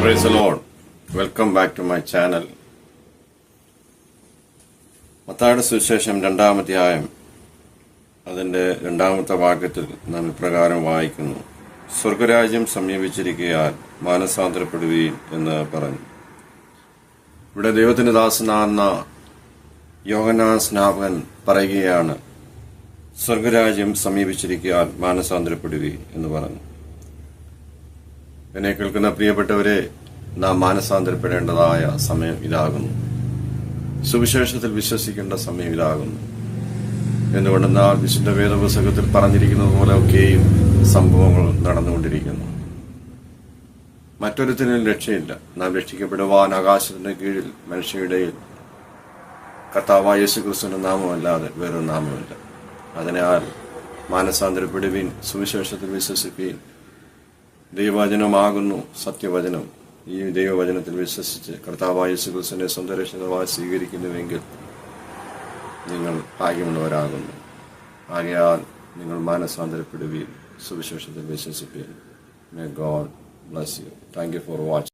Praise Lord welcome back to my channel മത്തായുടെ സുവിശേഷം രണ്ടാമധ്യായം അതിന്റെ രണ്ടാമത്തെ വാക്യത്തിൽ നാം ഇപ്രകാരം വായിക്കുന്നു. സ്വർഗരാജ്യം സമീപിച്ചിരിക്കയാൽ മാനസാന്തരപ്പെടുകയും എന്ന് പറഞ്ഞു. ഇവിടെ ദൈവത്തിന്റെ ദാസനാകുന്ന യോഗനാ സ്നാപകൻ പറയുകയാണ് സ്വർഗരാജ്യം സമീപിച്ചിരിക്കയാൽ മാനസാന്തരപ്പെടുകയും എന്ന് പറഞ്ഞു. എന്നെ കേൾക്കുന്ന പ്രിയപ്പെട്ടവരെ നാം മാനസാന്തരപ്പെടേണ്ടതായ സമയം ഇതാകുന്നു. സുവിശേഷത്തിൽ വിശ്വസിക്കേണ്ട സമയം ഇതാകുന്നു. എന്തുകൊണ്ടെന്നാൽ വിശുദ്ധ വേദപുസ്തകത്തിൽ പറഞ്ഞിരിക്കുന്നത് പോലെ ഒക്കെയും സംഭവങ്ങൾ നടന്നുകൊണ്ടിരിക്കുന്നു. മറ്റൊരുത്തിനും രക്ഷയില്ല. നാം രക്ഷിക്കപ്പെടുവാൻ ആകാശത്തിന്റെ കീഴിൽ മനുഷ്യയിടയിൽ കർത്താവായ യേശുക്രിസ്തുവിന്റെ നാമമല്ലാതെ വേറൊരു നാമമില്ല അതിനാൽ മാനസാന്തരപ്പെടുവീൻ സുവിശേഷത്തിൽ വിശ്വസിപ്പീൻ ദൈവവചനമാകുന്നു സത്യവചനം. ഈ ദൈവവചനത്തിൽ വിശ്വസിച്ച് കർത്താവായ സുഖസിനെ സ്വന്തം രക്ഷിതമായി സ്വീകരിക്കുന്നുവെങ്കിൽ നിങ്ങൾ ഭാഗ്യമുള്ളവരാകുന്നു. ആകയാൽ നിങ്ങൾ മാനസാന്തരപ്പെടുകയും സുവിശേഷത്തിൽ വിശ്വസിക്കുകയും may God bless you thank you for watching